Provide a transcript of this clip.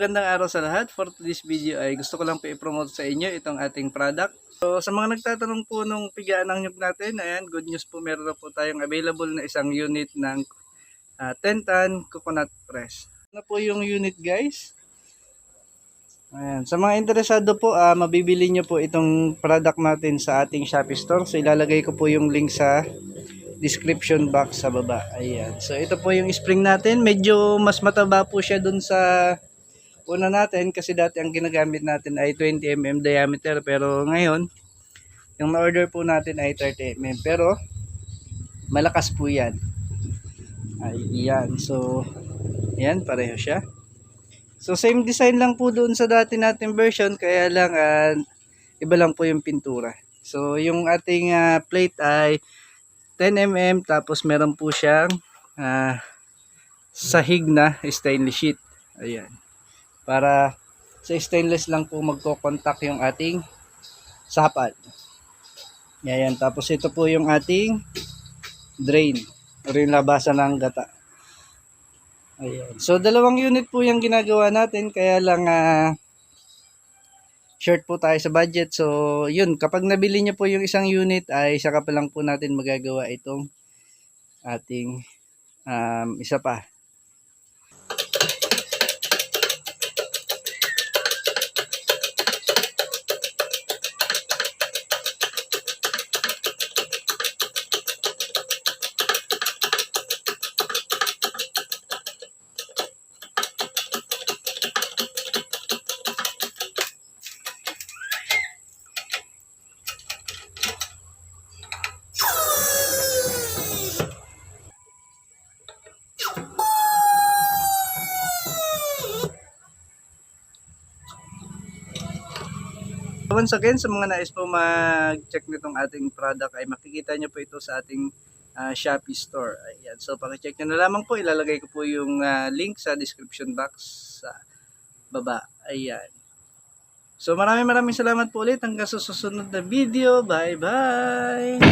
Magandang araw sa lahat. For this video ay gusto ko lang po i-promote sa inyo itong ating product. So sa mga nagtatanong po nung pigaan ng nyug natin, ayan, good news po meron po tayong available na isang unit ng ah, 10 ton coconut press. Ano po yung unit guys? Ayan. Sa mga interesado po, ah, mabibili nyo po itong product natin sa ating Shopee store. So ilalagay ko po yung link sa description box sa baba. Ayan. So ito po yung spring natin. Medyo mas mataba po siya dun sa una natin kasi dati ang ginagamit natin ay 20 mm diameter pero ngayon yung na-order po natin ay 30 mm pero malakas po yan. Ayan. So ayan pareho siya. So same design lang po doon sa dati nating version kaya lang ah, iba lang po yung pintura. So yung ating ah, plate ay 10 mm tapos meron po siyang ah, sahig na stainless sheet. Ayan. Para sa stainless lang po magko-contact yung ating sapad. Ayan. Tapos ito po yung ating drain o rin labasan ng gata. Ayan. So dalawang unit po yung ginagawa natin kaya lang ah, short po tayo sa budget. So, yun, kapag nabili niyo po yung isang unit ay saka pa lang po natin magagawa itong ating um, isa pa. Once again, sa mga nais po mag-check nitong ating product ay makikita nyo po ito sa ating ah, Shopee store. Ayan. So, pakicheck nyo na lamang po. Ilalagay ko po yung ah, link sa description box sa baba. Ayan. So, maraming maraming salamat po ulit. Hanggang sa susunod na video. Bye-bye!